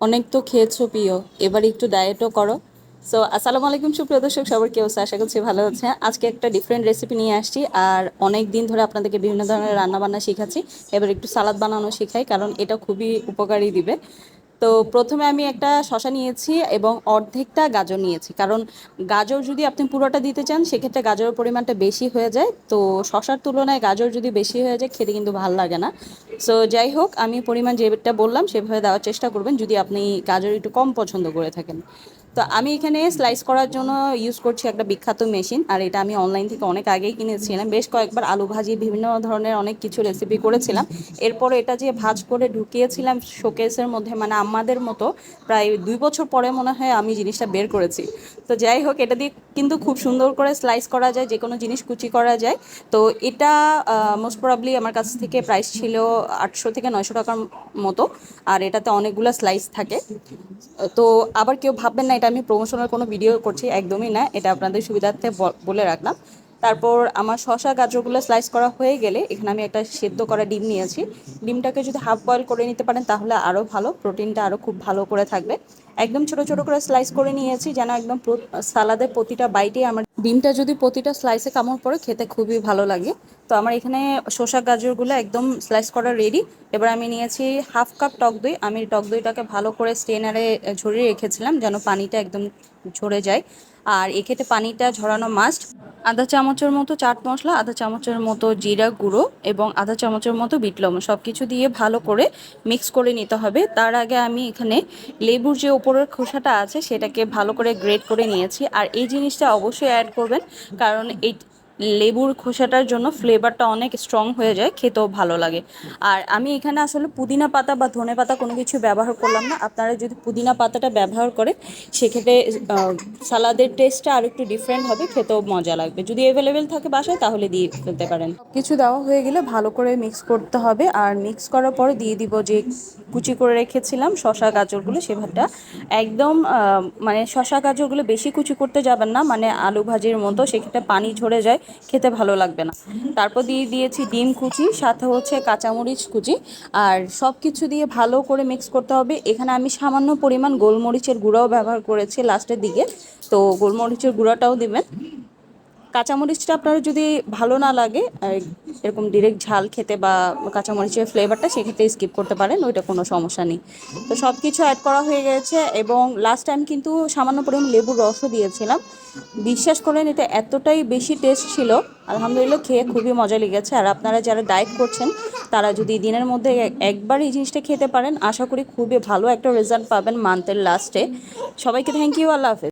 অনেক তো খেয়েছো প্রিয়, এবার একটু ডায়েটও করো। সো আসসালামু আলাইকুম সুপ্রিয় দর্শক, সবার কেউ আশা করছি ভালো আছে আজকে একটা ডিফারেন্ট রেসিপি নিয়ে আসছি আর অনেক দিন ধরে আপনাদেরকে বিভিন্ন ধরনের রান্নাবান্না শেখাচ্ছি। এবার একটু সালাদ বানানো শেখাই, কারণ এটা খুবই উপকারী দিবে। তো প্রথমে আমি একটা শশা নিয়েছি এবং অর্ধেকটা গাজর নিয়েছি। কারণ গাজর যদি আপনি পুরোটা দিতে চান, সেক্ষেত্রে গাজরের পরিমাণটা বেশি হয়ে যায়। তো শশার তুলনায় গাজর যদি বেশি হয়ে যায়, খেতে কিন্তু ভালো লাগে না। সো যাই হোক, আমি পরিমাণ যেটা বললাম, সেভাবে দেওয়ার চেষ্টা করবেন। যদি আপনি গাজর একটু কম পছন্দ করে থাকেন। তো আমি এখানে স্লাইস করার জন্য ইউজ করছি একটা বিখ্যাত মেশিন আর এটা আমি অনলাইন থেকে অনেক আগেই কিনেছিলাম। বেশ কয়েকবার আলু ভাজি, বিভিন্ন ধরনের অনেক কিছু রেসিপি করেছিলাম। এরপর এটা যে ভাজ করে ঢুকিয়েছিলাম শোকেসের মধ্যে মানে আমাদের মতো প্রায় দুই বছর পরে মনে হয় আমি জিনিসটা বের করেছি। তো যাই হোক, এটা দিয়ে কিন্তু খুব সুন্দর করে স্লাইস করা যায় যে কোনো জিনিস কুচি করা যায়। তো এটা মোস্ট প্রবাবলি আমার কাছ থেকে প্রাইস ছিল আটশো থেকে নয়শো টাকার মতো, আর এটাতে অনেকগুলো স্লাইস থাকে। তো আবার কেউ ভাববেন না, এটা আমি প্রমোশনের কোনো ভিডিও করছি একদমই না এটা আপনাদের সুবিধার্থে বলে রাখলাম। তারপর আমার শশা গাজরগুলো স্লাইস করা হয়ে গেলে এখানে আমি একটা সেদ্ধ করা ডিম নিয়েছি। ডিমটাকে যদি হাফ বয়েল করে নিতে পারেন তাহলে আরও ভালো প্রোটিনটা আরও খুব ভালো করে থাকবে। একদম ছোট ছোট করে স্লাইস করে নিয়েছি যেন একদম প্রো- সালাদের প্রতিটা বাইটে আমার ডিমটা যদি প্রতিটা স্লাইসে কামড় পড়ে খেতে খুবই ভালো লাগে। তো আমার এখানে শসা গাজরগুলো একদম স্লাইস করা রেডি এবার আমি নিয়েছি হাফ কাপ টক দই। আমি টক দইটাকে ভালো করে স্টেনারে ঝরিয়ে রেখেছিলাম যেন পানিটা একদম ঝরে যায়। আর এক্ষেত্রে পানিটা ঝরানো মাস্ট আধা চামচের মতো চাট মশলা, আধা চামচের মতো জিরা গুঁড়ো এবং আধা চামচের মতো বিট লবণ। সব কিছু দিয়ে ভালো করে মিক্স করে নিতে হবে। তার আগে আমি এখানে লেবুর যে ওপরের খোসাটা আছে, সেটাকে ভালো করে গ্রেড করে নিয়েছি। আর এই জিনিসটা অবশ্যই অ্যাড করবেন, কারণ এই লেবুর খোসাটার জন্য ফ্লেভারটা অনেক স্ট্রং হয়ে যায়, খেতেও ভালো লাগে। আর আমি এখানে আসলে পুদিনা পাতা বা ধনে পাতা কোনো কিছু ব্যবহার করলাম না। আপনারা যদি পুদিনা পাতাটা ব্যবহার করেন, সেক্ষেত্রে সালাদের টেস্টটা আর একটু ডিফারেন্ট হবে, খেতেও মজা লাগবে। যদি অ্যাভেলেবেল থাকে বাসায়, তাহলে দিয়ে ফেলতে পারেন। কিছু দেওয়া হয়ে গেলে ভালো করে মিক্স করতে হবে। আর মিক্স করার পরে দিয়ে দিব যে কুচি করে রেখেছিলাম শশা গাজরগুলো সেভাবটা একদম মানে শশা গাজরগুলো বেশি কুচি করতে যাবেন না মানে আলু ভাজির মতো, সেক্ষেত্রে পানি ঝরে যায়। খেতে ভালো লাগবে না। তারপর দিয়ে দিয়েছি ডিম কুচি, সাথে হচ্ছে কাঁচামরিচ কুচি। আর সব কিছু দিয়ে ভালো করে মিক্স করতে হবে। এখানে আমি সামান্য পরিমাণ গোলমরিচের গুঁড়াও ব্যবহার করেছি লাস্টের দিকে। তো গোলমরিচের গুঁড়াটাও দিবেন। কাঁচামরিচটা আপনার যদি ভালো না লাগে এরকম ডিরেক্ট ঝাল খেতে বা কাঁচামরিচের ফ্লেভারটা সেক্ষেত্রে স্কিপ করতে পারেন, ওইটা কোনো সমস্যা নেই। তো সব কিছু অ্যাড করা হয়ে গেছে এবং লাস্ট টাইম কিন্তু সামান্য পরিমাণ লেবুর রসও দিয়েছিলাম। বিশ্বাস করেন, এটা এতটাই বেশি টেস্ট ছিল, আলহামদুলিল্লাহ খেয়ে খুবই মজা লেগেছে। আর আপনারা যারা ডায়েট করছেন, তারা যদি দিনের মধ্যে একবার এই জিনিসটা খেতে পারেন, আশা করি খুবই ভালো একটা রেজাল্ট পাবেন মান্থের লাস্টে সবাইকে থ্যাংক ইউ আল্লাহ হাফেজ।